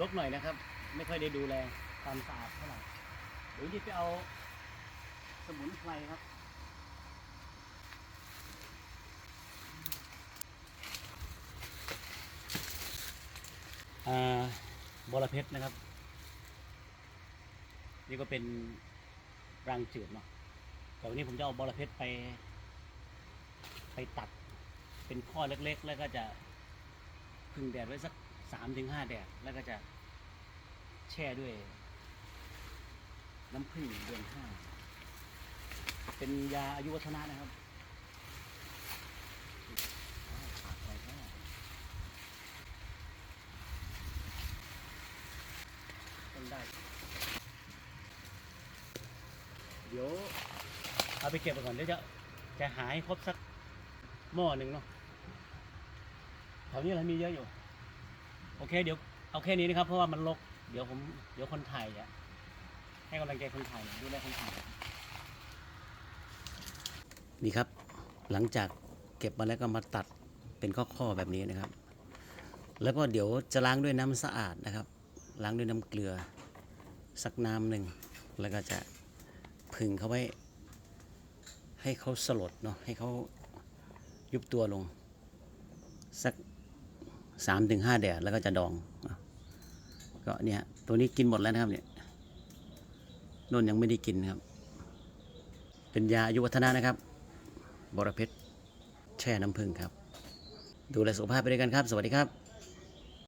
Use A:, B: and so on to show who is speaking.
A: ลกหน่อยนะครับ ไม่ค่อยได้ดูแลความสะอาดเท่าไหร่เดี๋ยวจะไปเอาสมุนไพรครับบอระเพ็ดนะครับ นี่ก็เป็นรังจืดเนาะแต่วันนี้ผมจะเอาบอระเพ็ดไป ไปตัด เป็นข้อเล็กๆ แล้วก็จะพึ่งแดดไว้สัก สามถึงห้าแดด แล้วก็จะแช่ด้วย น้ำผึ้งเดือนห้า เป็นยาอายุวัฒนะนะครับขาดไปแค่ต้องได้ เดี๋ยวเอาไปเก็บไปก่อนเดี๋ยวจะจะหาให้ครบสักหม้อหนึ่งเนาะแถวนี้เรามีเยอะอยู่ โอเค เดี๋ยวเอาแค่นี้นะครับ เพราะว่ามันรกเดี๋ยวผมเดี๋ยวคนถ่ายจะให้กำลังใจคนถ่ายดูแลคนถ่ายนี่ครับ หลังจากเก็บมาแล้วก็มาตัดเป็นข้อๆแบบนี้นะครับ แล้วก็เดี๋ยวจะล้างด้วยน้ำสะอาดนะครับ ล้างด้วยน้ำเกลือ สักน้ำหนึ่งแล้วก็จะผึ่งเขาไว้ ให้เขาสลดเนาะให้เขายุบตัวลง สัก สามถึงห้าแดดแล้วก็จะดอง ก็เนี่ยตัวนี้กินหมดแล้วนะครับเนี่ยน่นยังไม่ได้กินครับ เป็นยาอายุวัฒนะนะครับ บรเพชรแช่น้ำผึ้งครับ ดูแลสุขภาพไปด้วยกันครับ สวัสดีครับ